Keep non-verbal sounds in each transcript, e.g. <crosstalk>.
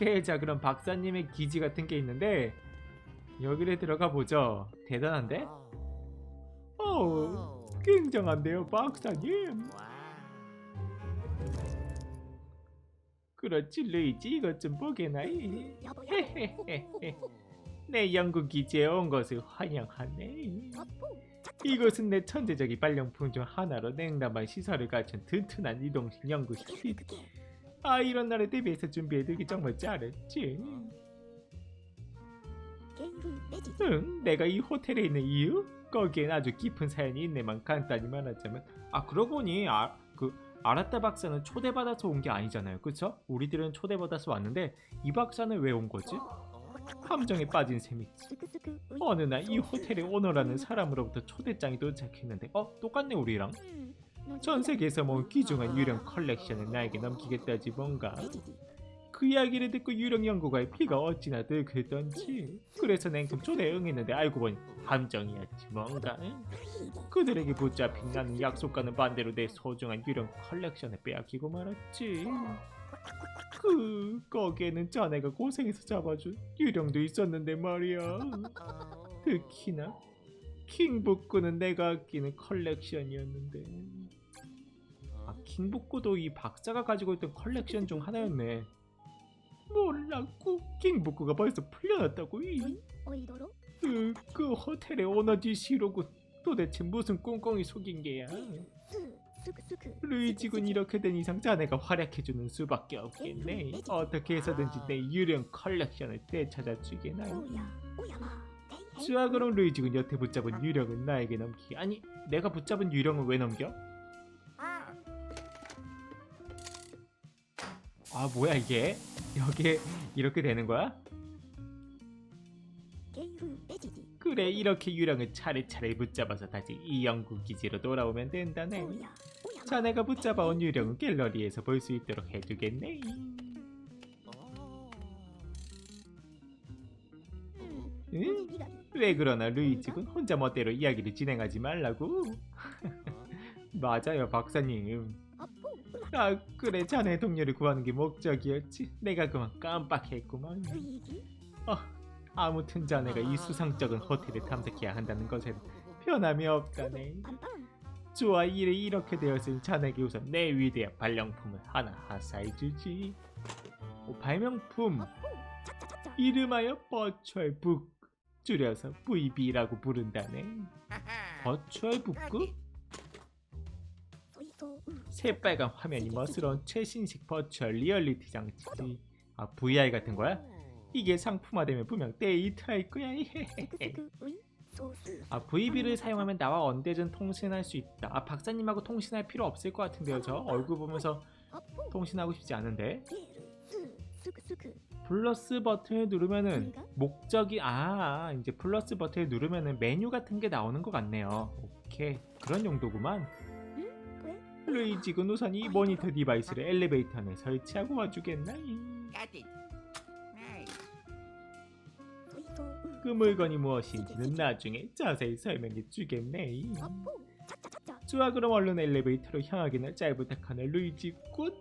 오케이 자 그럼 박사님의 기지 같은 게 있는데 여기를 들어가 보죠. 대단한데? 어 굉장한데요 박사님? 그렇지 루이지. 이것 좀 보게나이. <laughs> 내 연구 기지에 온 것을 환영하네. 이것은 내 천재적인 발명품 중 하나로 냉담한 시설을 갖춘 튼튼한 이동식 연구실 아 이런 날에 대비해서 준비해두기 정말 잘했지 응 내가 이 호텔에 있는 이유? 거기엔 아주 깊은 사연이 있네만 간단히 말하자면 아 그러고 보니 아, 그 아라타 박사는 초대받아서 온 게 아니잖아요 그쵸? 우리들은 초대받아서 왔는데 이 박사는 왜 온 거지? 함정에 빠진 셈이지 어느 날 이 호텔의 오너라는 사람으로부터 초대장이 도착했는데 어? 똑같네 우리랑 전 세계에서 모은 귀중한 유령 컬렉션을 나에게 넘기겠다지 뭔가. 그 이야기를 듣고 유령 연구가의 피가 어찌나 들끓던지. 그래서 냉큼 초대에 응했는데 알고 보니 함정이었지 뭔가. 응? 그들에게 붙잡힌 나는 약속과는 반대로 내 소중한 유령 컬렉션을 빼앗기고 말았지. 그 거기에는 자네가 고생해서 잡아준 유령도 있었는데 말이야. 특히나 킹북구는 내가 아끼는 컬렉션이었는데 아 킹북구도 이 박사가 가지고 있던 컬렉션 중 하나였네. 몰랐고 킹북구가 벌써 풀려났다고. 이. 그, 그 호텔의 오너지 시로군 도대체 무슨 꽁꽁이 속인 게야? 루이지군 이렇게 된 이상 자네가 활약해주는 수밖에 없겠네. 어떻게 해서든지 내 유령 컬렉션을 되찾아주게나. 자 그럼 루이지군 여태 붙잡은 유령은 나에게 넘기게 아니 내가 붙잡은 유령을 왜 넘겨? 아 뭐야 이게? 여기에 이렇게 되는 거야? 그래 이렇게 유령을 차례차례 붙잡아서 다시 이 연구 기지로 돌아오면 된다네. 자네가 붙잡아온 유령은 갤러리에서 볼 수 있도록 해주겠네. 응? 왜 그러나 루이지군 혼자 멋대로 이야기를 진행하지 말라고. <laughs> 맞아요 박사님 아 그래 자네 동료를 구하는 게 목적이었지. 내가 그만 깜빡했구만. 어, 아무튼 자네가 이 수상쩍은 호텔을 탐색해야 한다는 것에는 변함이 없다네. 좋아 일이 이렇게 되었으니 자네에게 우선 내 위대한 발명품을 하나 하사해주지. 어, 발명품. 이름하여 버추얼 북. 줄여서 VB라고 부른다네. 버추얼 북구? 새빨간 화면이 멋스러운 최신식 버추얼 리얼리티 장치지 아 VR 같은 거야? 이게 상품화되면 분명 데이트할 거야. <laughs> 아 VB를 사용하면 나와 언제든 통신할 수 있다. 아 박사님하고 통신할 필요 없을 것 같은데요 저? 얼굴 보면서 통신하고 싶지 않은데? 플러스 버튼을 누르면은 목적이 아 이제 플러스 버튼을 누르면은 메뉴 같은 게 나오는 것 같네요. 오케이. 그런 용도구만 루이지군 우선 이 모니터 디바이스를 엘리베이터 안에 설치하고 와주겠나? 그 물건이 무엇인지는 나중에 자세히 설명해 주겠네. 좋아 그럼 얼른 엘리베이터로 향하기는 잘 부탁하네 루이지군.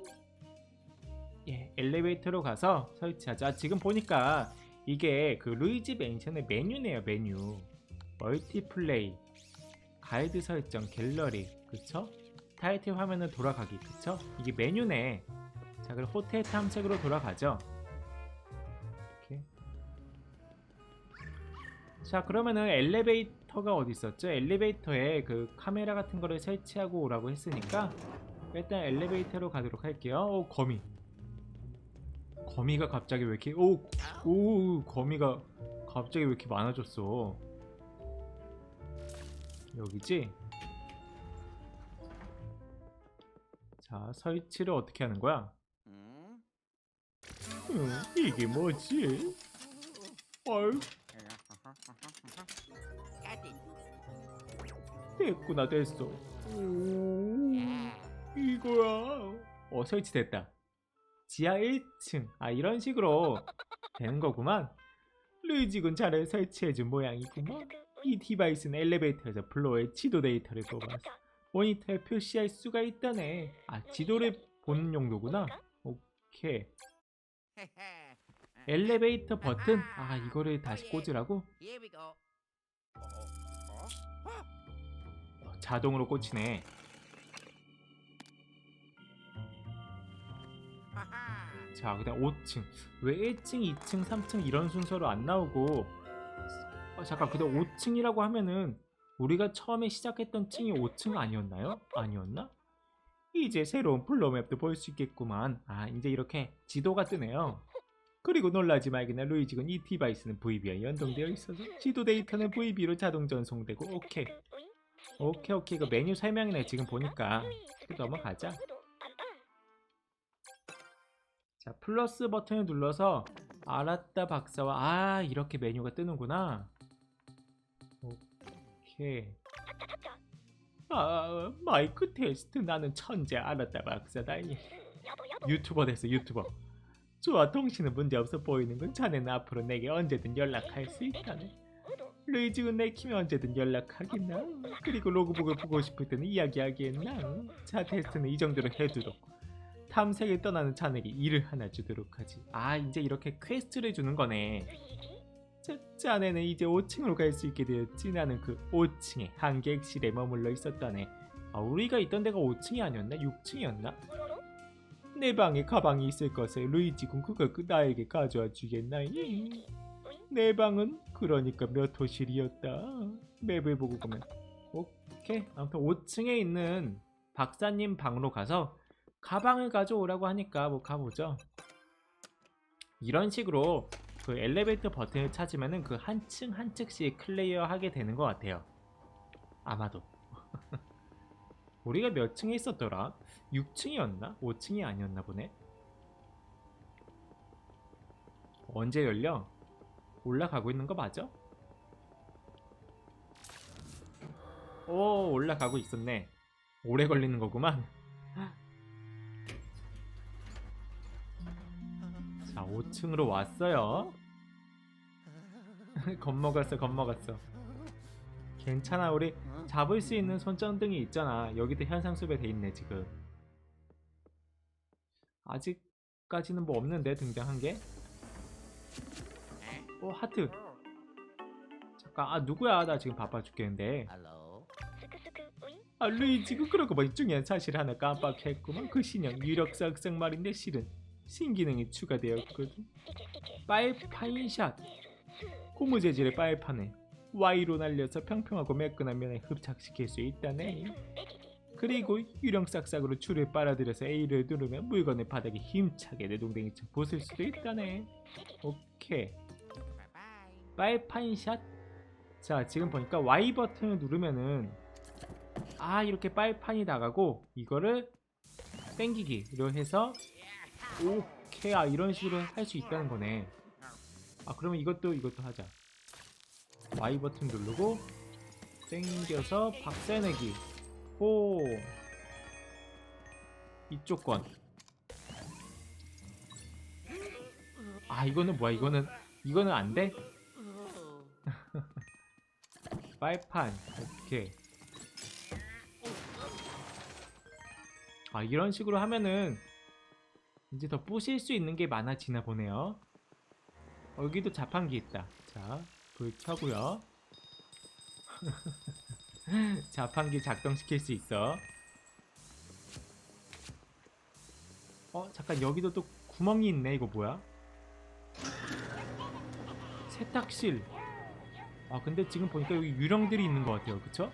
예, 엘리베이터로 가서 설치하자. 아, 지금 보니까 이게 그 루이지 맨션의 메뉴네요 메뉴. 멀티플레이, 가이드 설정, 갤러리, 그쵸? 타이틀 화면을 돌아가기 그쵸? 이게 메뉴네 자 그럼 호텔 탐색으로 돌아가죠 이렇게 자 그러면은 엘리베이터가 어디 있었죠? 엘리베이터에 그 카메라 같은 거를 설치하고 오라고 했으니까 일단 엘리베이터로 가도록 할게요 오 거미 거미가 갑자기 왜 이렇게 오, 오 거미가 갑자기 왜 이렇게 많아졌어 여기지? 자, 설치를 어떻게 하는 거야? 음, 이게 뭐지? 어이, 됐구나, 됐어. 오, 이거야. 어, 설치됐다. 지하 1층. 아, 이런 식으로 되는 거구만. 루이지군 잘 설치해준 모양이구만. 이 디바이스는 엘리베이터에서 플로어의 지도 데이터를 뽑아서 모니터에 표시할 수가 있다네. 아, 지도를 보는 용도구나. 오케이. <laughs> 엘리베이터 버튼 아 이거를 다시 꽂으라고 Here we go. 어, 자동으로 꽂히네. 자 그다음 5층 왜 1층 2층 3층 이런 순서로 안 나오고 어, 잠깐 근데 5층이라고 하면은 우리가 처음에 시작했던 층이 5층 아니었나요? 아니었나? 이제 새로운 플로맵도 볼 수 있겠구만. 아 이제 이렇게 지도가 뜨네요. 그리고 놀라지 말기나 루이지군 이 디바이스는 VB와 연동되어 있어서 지도 데이터는 VB로 자동 전송되고 오케이. 오케이 오케이. 이거 메뉴 설명이네 지금 보니까. 넘어가자. 자 플러스 버튼을 눌러서 알았다 박사와 아 이렇게 메뉴가 뜨는구나. 오케이 아 마이크 테스트 나는 천재 알았다 박사다. 유튜버 됐어 유튜버. 좋아 통신은 문제없어 보이는군 자네는 앞으로 내게 언제든 연락할 수 있다네. 루이지군 내키면 언제든 연락하겠나? 그리고 로그북을 보고 싶을 때는 이야기하겠나? 자 테스트는 이 정도로 해두도록. 탐색을 떠나는 자네에게 일을 하나 주도록 하지. 아 이제 이렇게 퀘스트를 주는 거네. 자, 자네는 이제 5층으로 갈 수 있게 되었지. 나는 그 5층의 한 객실에 머물러 있었다네. 아 우리가 있던 데가 5층이 아니었나? 6층이었나? 내 방에 가방이 있을 것을 루이지군 그걸 그 나에게 가져와 주겠나이? 내 방은 그러니까 몇 호실이었다. 맵을 보고 보면 오케이. 아무튼 5층에 있는 박사님 방으로 가서 가방을 가져오라고 하니까 뭐 가보죠. 이런 식으로 그 엘리베이터 버튼을 찾으면은 그 한 층 한 층씩 클리어 하게 되는 것 같아요. 아마도. <laughs> 우리가 몇 층에 있었더라? 6층이었나? 5층이 아니었나 보네. 언제 열려? 올라가고 있는 거 맞아? 오 올라가고 있었네. 오래 걸리는 거구만. 자, 5층으로 왔어요. <laughs> 겁먹었어, 겁먹었어. 괜찮아, 우리 잡을 수 있는 손전등이 있잖아. 여기도 현상 수배돼 있네, 지금. 아직까지는 뭐 없는데, 등장한 게. 어, 하트. 잠깐, 아, 누구야? 나 지금 바빠 죽겠는데. 아, 루이지가 그러고 보니 중요한 사실 하나 깜빡했구만. 그 신형 유력삭삭 말인데 실은 신기능이 추가되었거든. 빨파인샷. 고무 재질의 빨판에 Y로 날려서 평평하고 매끈한 면에 흡착시킬 수 있다네. 그리고 유령 싹싹으로 줄을 빨아들여서 A를 누르면 물건의 바닥에 힘차게 내동댕이처럼 부술 수도 있다네. 오케이. 빨판샷. 자, 지금 보니까 Y 버튼을 누르면은 아 이렇게 빨판이 나가고 이거를 땡기기로 해서 오케이 아 이런 식으로 할 수 있다는 거네. 아 그러면 이것도 이것도 하자. Y 버튼 누르고 땡겨서 박살내기. 호. 이쪽 건. 아 이거는 뭐야 이거는 이거는 안 돼? <laughs> 빨판 오케이 아 이런 식으로 하면은 이제 더 부실 수 있는 게 많아지나 보네요. 어, 여기도 자판기 있다. 자불 켜고요. <laughs> 자판기 작동시킬 수 있어. 어 잠깐 여기도 또 구멍이 있네. 이거 뭐야? 세탁실. 아 근데 지금 보니까 여기 유령들이 있는 것 같아요. 그쵸?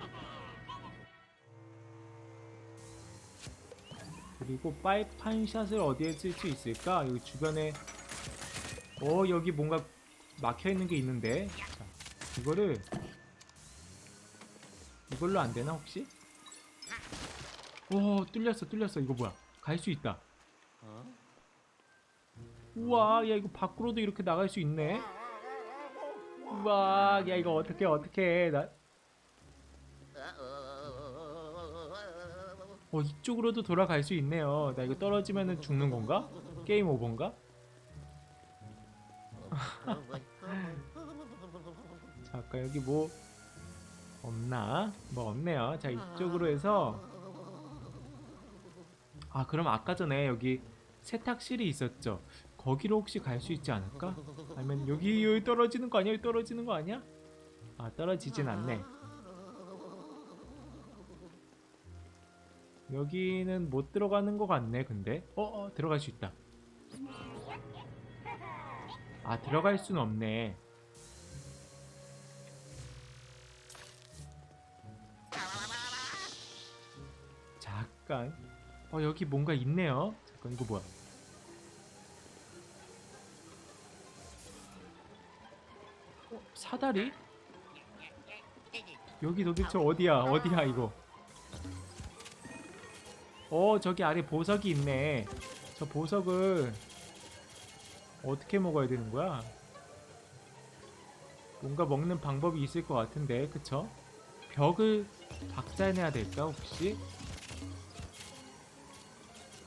그리고 빨판샷을 어디에 쓸 수 있을까? 여기 주변에 어 여기 뭔가 막혀있는 게 있는데 자, 이거를 이걸로 안 되나 혹시? 오 뚫렸어 뚫렸어 이거 뭐야 갈 수 있다? 우와 야 이거 밖으로도 이렇게 나갈 수 있네 우와 야 이거 어떻게 어떻게 나 어, 이쪽으로도 돌아갈 수 있네요. 나 이거 떨어지면은 죽는 건가? 게임 오버인가? <laughs> 자, 아까 여기 뭐 없나? 뭐 없네요. 자, 이쪽으로 해서 아, 그럼 아까 전에 여기 세탁실이 있었죠. 거기로 혹시 갈 수 있지 않을까? 아니면 여기 여기 떨어지는 거 아니야? 여기 떨어지는 거 아니야? 아 떨어지진 않네. 여기는 못 들어가는 것 같네. 근데 어, 어 들어갈 수 있다. 아 들어갈 수는 없네. 잠깐. 어 여기 뭔가 있네요. 잠깐 이거 뭐야? 어, 사다리? 여기 도대체 어디야? 어디야 이거? 어 저기 아래 보석이 있네. 저 보석을 어떻게 먹어야 되는 거야? 뭔가 먹는 방법이 있을 것 같은데, 그쵸? 벽을 박살내야 될까 혹시?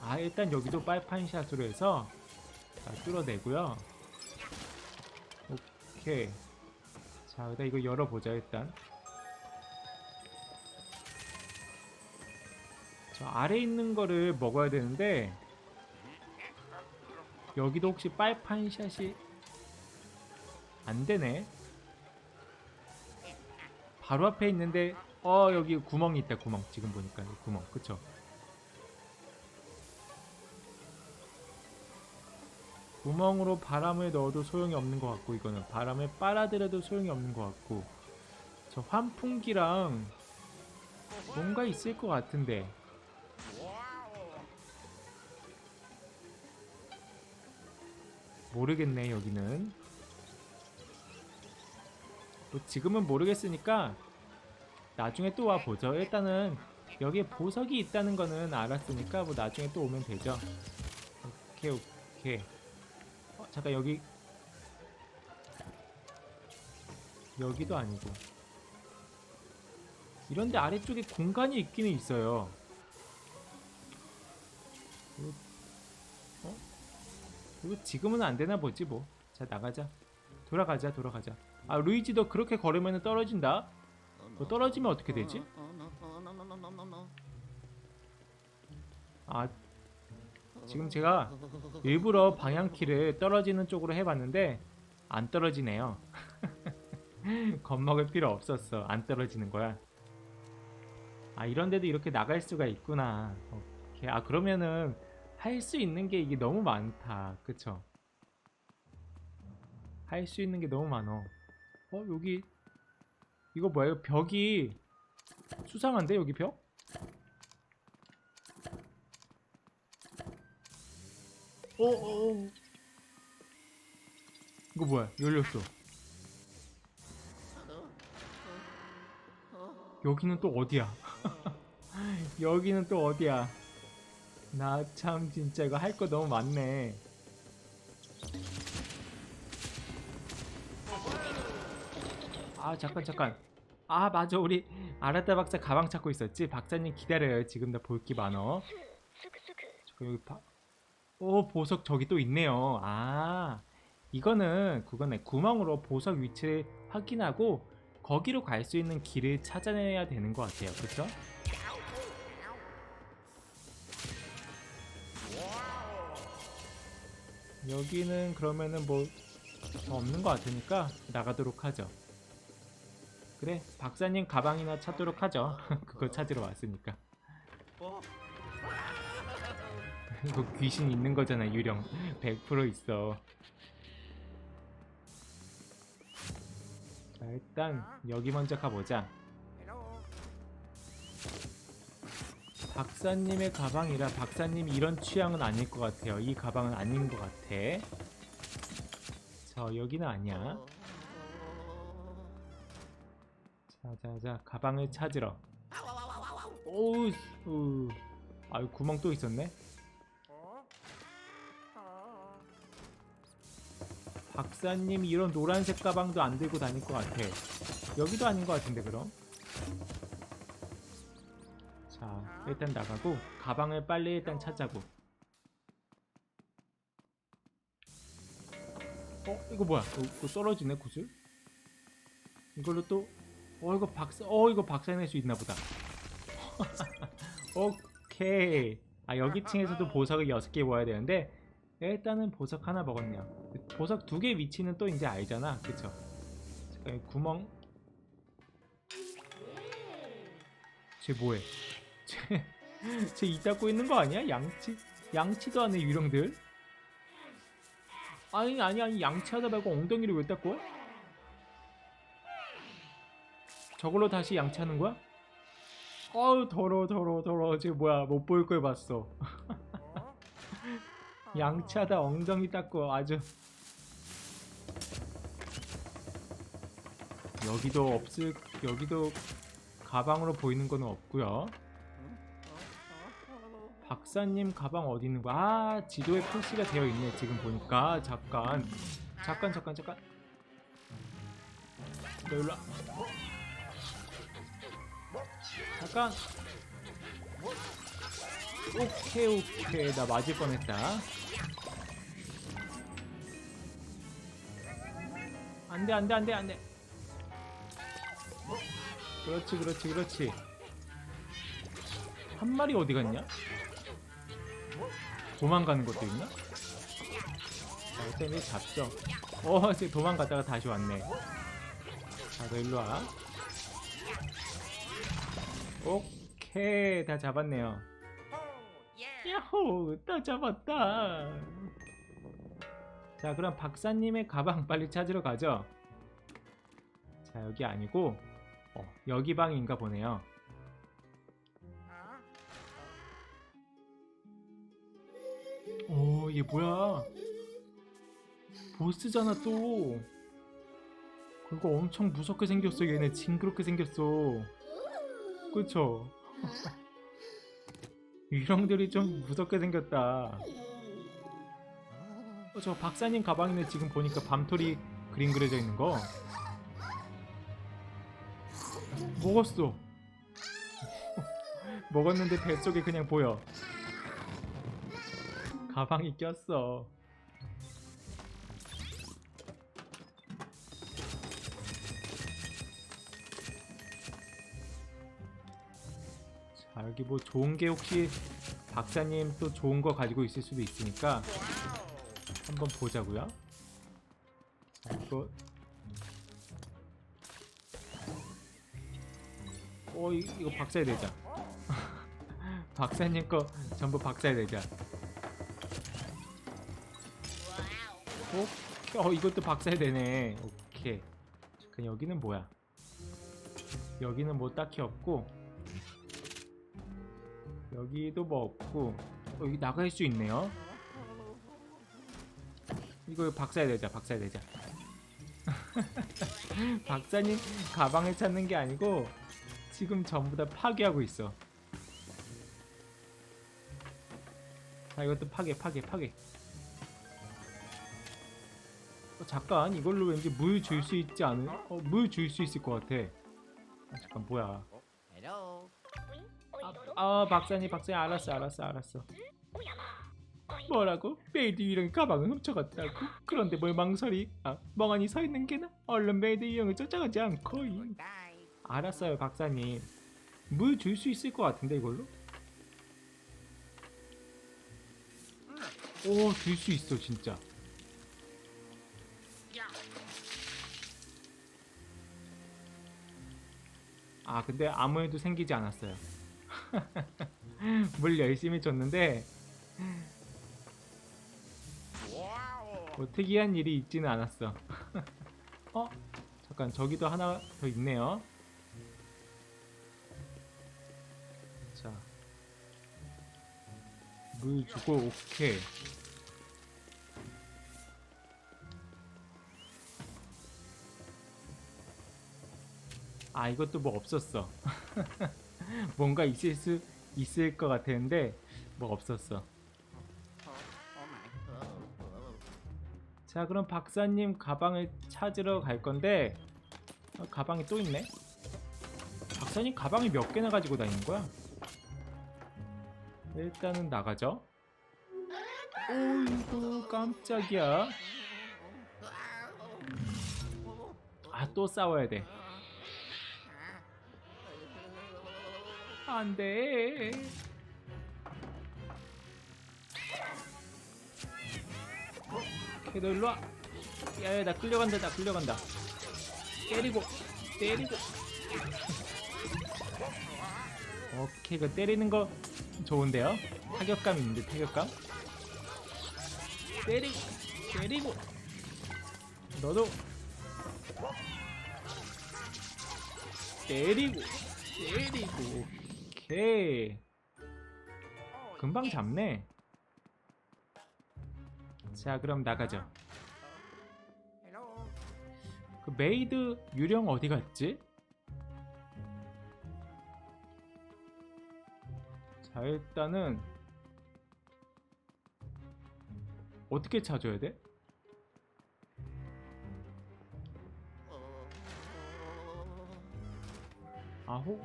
아 일단 여기도 빨판샷으로 해서 자 뚫어내고요. 오케이. 자 일단 이거 열어보자 일단. 저 아래 있는 거를 먹어야 되는데 여기도 혹시 빨판 샷이 안 되네. 바로 앞에 있는데 어 여기 구멍이 있다 구멍. 지금 보니까 이 구멍. 그쵸? 구멍으로 바람을 넣어도 소용이 없는 것 같고 이거는. 바람을 빨아들여도 소용이 없는 것 같고. 저 환풍기랑 뭔가 있을 것 같은데 모르겠네 여기는. 뭐 지금은 모르겠으니까 나중에 또 와 보죠. 일단은 여기에 보석이 있다는 거는 알았으니까 뭐 나중에 또 오면 되죠. 오케이 오케이. 어, 잠깐 여기. 여기도 아니고. 이런데 아래쪽에 공간이 있기는 있어요 이거 지금은 안 되나 보지 뭐 자 나가자 돌아가자 돌아가자 아 루이지도 그렇게 걸으면 떨어진다 뭐 떨어지면 어떻게 되지? 아 지금 제가 일부러 방향키를 떨어지는 쪽으로 해봤는데 안 떨어지네요. <laughs> 겁먹을 필요 없었어. 안 떨어지는 거야. 아 이런데도 이렇게 나갈 수가 있구나. 오케이. 아 그러면은 할 수 있는 게 이게 너무 많다. 그쵸? 할 수 있는 게 너무 많어. 어 여기 이거 뭐야? 벽이 수상한데 여기 벽? 어, 어, 어. 이거 뭐야? 열렸어. 여기는 또 어디야? <laughs> 여기는 또 어디야? 나 참 진짜 이거 할 거 너무 많네. 아 잠깐 잠깐. 아 맞아 우리 아라타 박사 가방 찾고 있었지. 박사님 기다려요. 지금 나 볼 게 많어. 잠깐 여기 봐. 오 보석 저기 또 있네요. 아 이거는 그거네 구멍으로 보석 위치를 확인하고 거기로 갈 수 있는 길을 찾아내야 되는 것 같아요. 그렇죠? 여기는 그러면은 뭐 없는 것 같으니까 나가도록 하죠. 그래 박사님 가방이나 찾도록 하죠. <laughs> 그거 찾으러 왔으니까. 이거 <laughs> 귀신 있는 거잖아 유령 100% 있어 자 일단 여기 먼저 가보자 박사님의 가방이라 박사님이 이런 취향은 아닐 것 같아요 이 가방은 아닌 것 같아 저 여기는 아니야 자자자 가방을 찾으러 오우 우. 아유 구멍 또 있었네 박사님 이런 노란색 가방도 안 들고 다닐 것 같아. 여기도 아닌 것 같은데 그럼? 자 일단 나가고 가방을 빨리 일단 찾자고. 어 이거 뭐야? 이거, 이거 떨어지네 구슬? 이걸로 또 어 이거 박사 어 이거 박사낼 수 있나 보다. <laughs> 오케이. 아 여기 층에서도 보석을 6개 모아야 되는데 일단은 보석 하나 먹었네요. 보석 두 개 위치는 또 이제 알잖아. 그쵸? 잠깐 이 구멍. 쟤 뭐해? 쟤, <laughs> 쟤이 닦고 있는 거 아니야? 양치, 양치도 안해 유령들. 아니 아니 아니 양치하다 말고 엉덩이를 왜 닦고? 저걸로 다시 양치하는 거야? 어우 더러워 더러워 더러워 쟤 뭐야 못 볼 걸 봤어 <laughs> 양치하다 엉덩이 닦고 아주 여기도 없을 여기도 가방으로 보이는 거는 없고요 박사님 가방 어디 있는 거야 아 지도에 표시가 되어 있네 지금 보니까. 잠깐. 잠깐 잠깐 잠깐. 너 일로 와. 잠깐. 오케이 오케이. 나 맞을 뻔했다. 안돼 안돼 안돼 안돼. 그렇지 그렇지 그렇지. 한 마리 어디 갔냐 도망가는 것도 있나? 자 이제 잡죠. 어 이제 도망갔다가 다시 왔네. 자 너 일로 와. 오케이 다 잡았네요. 예. 야호 다 잡았다. 자 그럼 박사님의 가방 빨리 찾으러 가죠. 자 여기 아니고 어, 여기 방인가 보네요 오 이게 뭐야? 보스잖아 또. 그거 엄청 무섭게 생겼어 얘네. 징그럽게 생겼어. 그쵸? 유령들이 좀 무섭게 생겼다. 어, 저 박사님 가방이네 지금 보니까. 밤토리 그림 그려져 있는 거. 먹었어. <laughs> 먹었는데 뱃속에 그냥 보여 가방이 꼈어 자 여기 뭐 좋은 게 혹시 박사님 또 좋은 거 가지고 있을 수도 있으니까 한번 보자고요. 자, 이거 어 이, 이거 박사의 내자. <laughs> 박사님 거 전부 박사의 내자. 어? 어 이것도 박사의 되네. 오케이. 잠깐 여기는 뭐야? 여기는 뭐 딱히 없고 여기도 뭐 없고 어, 여기 나갈 수 있네요. 이거 박사의 내자, 박사의 내자. <laughs> 박사님 가방을 찾는 게 아니고 지금 전부 다 파괴하고 있어. 자, 이것도 파괴, 파괴, 파괴. 어, 잠깐 이걸로 왠지 물 줄 수 있지 않은? 어, 물 줄 수 있을 것 같아. 아, 잠깐 뭐야? 아, 아 박사님 박사님 알았어 알았어 알았어 뭐라고? 메이드 유령 가방을 훔쳐갔다고? 그런데 뭘 망설이? 아 멍하니 서 있는 게나? 얼른 메이드 유령을 쫓아가지 않고. 알았어요 박사님 물 줄 수 있을 것 같은데 이걸로? 오 줄 수 있어 진짜 아 근데 아무 일도 생기지 않았어요 <laughs> 물 열심히 줬는데. 뭐 특이한 일이 있지는 않았어. <laughs> 어? 잠깐 저기도 하나 더 있네요. 자, 물 주고 오케이. 아 이것도 뭐 없었어. <laughs> 뭔가 있을 수 있을 것 같았는데 뭐 없었어. 자 그럼 박사님 가방을 찾으러 갈 건데 어, 가방이 또 있네 박사님 가방이 몇 개나 가지고 다니는 거야? 일단은 나가죠 오이구 깜짝이야 아 또 싸워야 돼 안돼. 오케이 너 일로 와. 야야 나 끌려간다 나 끌려간다. 때리고 때리고. 오케이 그 때리는 거 좋은데요? 타격감 있는데 타격감? 때리고 때리고. 너도. 때리고 때리고 오케이 금방 잡네 자 그럼 나가죠. 그 메이드 유령 어디 갔지? 자 일단은 어떻게 찾아야 돼? 아호?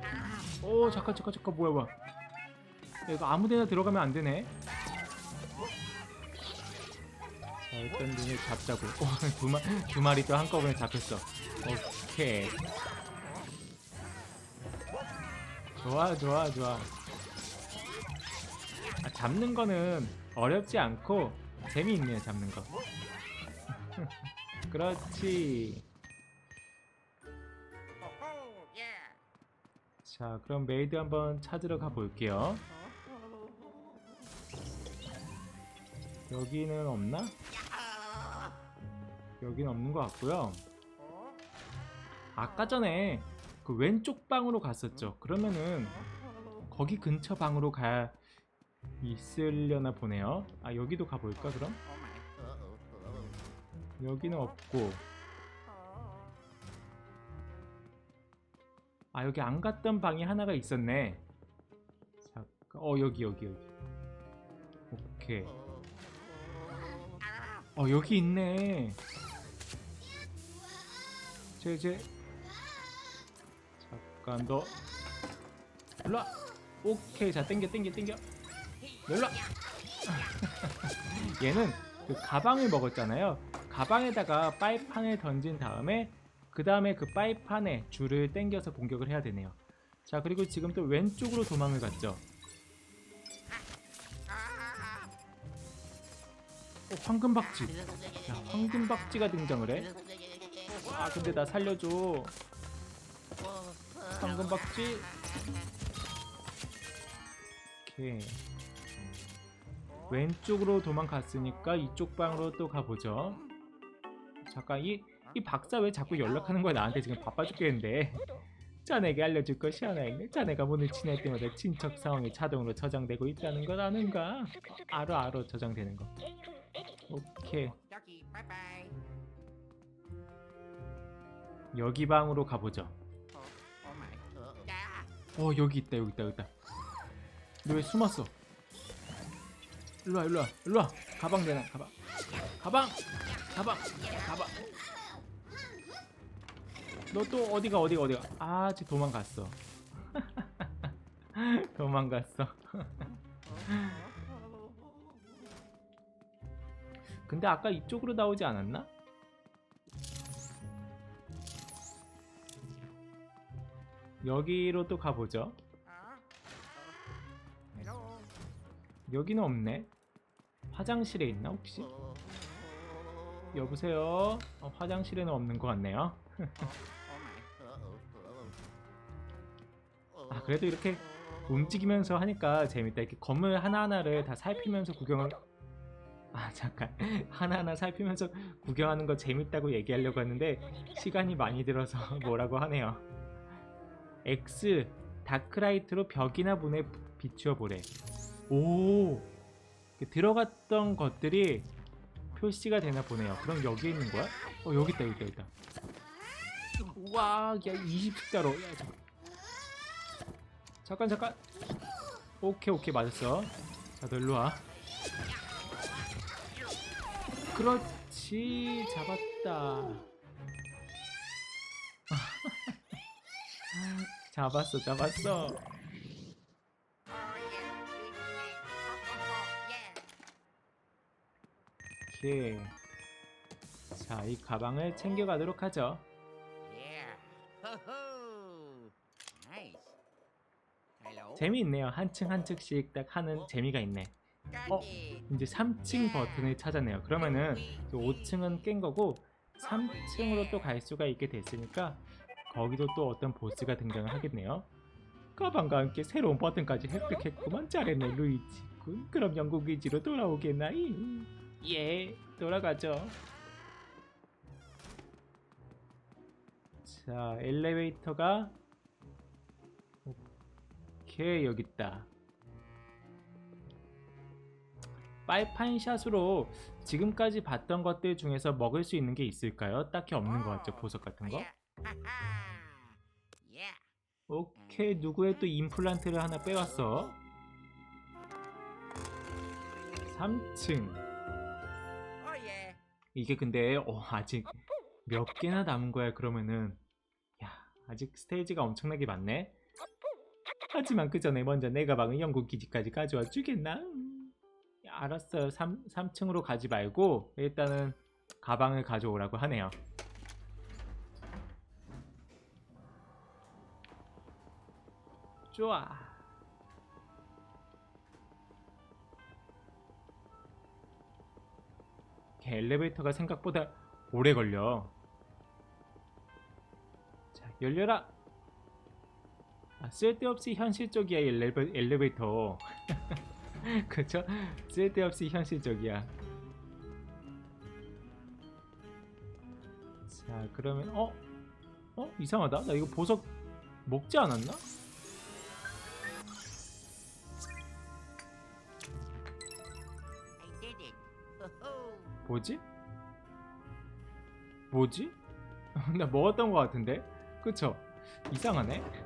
오 잠깐 잠깐 잠깐 뭐야 뭐야. 야, 이거 아무데나 들어가면 안 되네. 자 일단 눈을 잡자고. <laughs> 오 두 마, 두 마리 또 한꺼번에 잡혔어. 오케이. 좋아 좋아 좋아. 아, 잡는 거는 어렵지 않고 재미있네요 잡는 거. <laughs> 그렇지 자 그럼 메이드 한번 찾으러 가 볼게요. 여기는 없나? 여기는 없는 것 같고요. 아까 전에 그 왼쪽 방으로 갔었죠. 그러면은 거기 근처 방으로 가야 있으려나 보네요. 아 여기도 가볼까 그럼? 여기는 없고 아 여기 안 갔던 방이 하나가 있었네. 잠깐 어 여기 여기 여기. 오케이. 어 여기 있네. 쟤쟤 잠깐 너 일로와 오케이. 자 땡겨 땡겨 땡겨. 너 일로와 <laughs> 얘는 그 가방을 먹었잖아요. 가방에다가 파이판을 던진 다음에 그 다음에 그 파이판에 줄을 당겨서 공격을 해야 되네요. 자 그리고 지금 또 왼쪽으로 도망을 갔죠. 어, 황금박쥐. 야 황금박쥐가 등장을 해? 아 근데 나 살려줘. 황금박쥐? 오케이. 왼쪽으로 도망갔으니까 이쪽 방으로 또 가보죠. 잠깐 이, 이 박사 왜 자꾸 연락하는 거야? 나한테 지금 바빠 죽겠는데. 자네에게 알려줄 것이 하나 있네 자네가 문을 지날 때마다 친척 상황이 자동으로 저장되고 있다는 걸 아는가? 알아 알아. 저장되는 거. 오케이. 여기 방으로 가보죠. Uh-oh. Yeah. 어 여기 있다 여기 있다 여기 있다. 너 왜 숨었어? 일로와 일로와 일로와. 가방 내놔 가방. 가방 가방 가방 너 또 어디가 어디가 어디가 아쟤 도망갔어 <laughs> 도망갔어 <laughs> 근데 아까 이쪽으로 나오지 않았나? 여기로 또 가보죠. 여기는 없네. 화장실에 있나 혹시? 여보세요. 어, 화장실에는 없는 것 같네요. <laughs> 그래도 이렇게 움직이면서 하니까 재밌다. 이렇게 건물 하나 하나를 다 살피면서 구경을. 아 잠깐 <laughs> 하나하나 살피면서 구경하는 거 재밌다고 얘기하려고 했는데 시간이 많이 들어서 <laughs> 뭐라고 하네요. X 다크라이트로 벽이나 문에 비추어 보래. 오그 들어갔던 것들이 표시가 되나 보네요. 그럼 여기에 있는 거야? 어 여기 있다 여기 있다 여기 있다. 우와 야 20숫자로 야 잠깐 잠깐 잠깐 오케이 오케이 맞았어. 자 너 일로 와. 그렇지 잡았다. <laughs> 잡았어 잡았어. 오케이. 자, 이 가방을 챙겨가도록 하죠. 재미있네요. 한 층 한 층씩 딱 하는 재미가 있네. 까기. 이제 3층 버튼을 찾았네요. 그러면은 5층은 깬 거고 3층으로 또 갈 수가 있게 됐으니까 거기도 또 어떤 보스가 등장을 하겠네요. 가방과 함께 새로운 버튼까지 획득했구만 잘했네 루이지군. 그럼 영국 위지로 돌아오겠나이? 예, 돌아가죠. 자, 엘리베이터가 오케이 여기 있다. 빨판샷으로 지금까지 봤던 것들 중에서 먹을 수 있는 게 있을까요? 딱히 없는 것 같죠 보석 같은 거. 야. 하하. 예. 오케이 누구의 또 임플란트를 하나 빼왔어. 3층. 오예. 이게 근데 어, 아직 몇 개나 남은 거야 그러면은 야 아직 스테이지가 엄청나게 많네. 하지만 그 전에 먼저 내 가방을 영국 기지까지 가져와 주겠나? 알았어요. 3, 3층으로 가지 말고 일단은 가방을 가져오라고 하네요. 좋아. 엘리베이터가 생각보다 오래 걸려. 자, 열려라. 아, 쓸데없이 현실적이야 이 엘리베, 엘리베이터. <laughs> 그쵸? 쓸데없이 현실적이야. 자, 그러면 어? 어? 이상하다. 나 이거 보석 먹지 않았나? 뭐지? 뭐지? <laughs> 나 먹었던 것 같은데? 그쵸? 이상하네?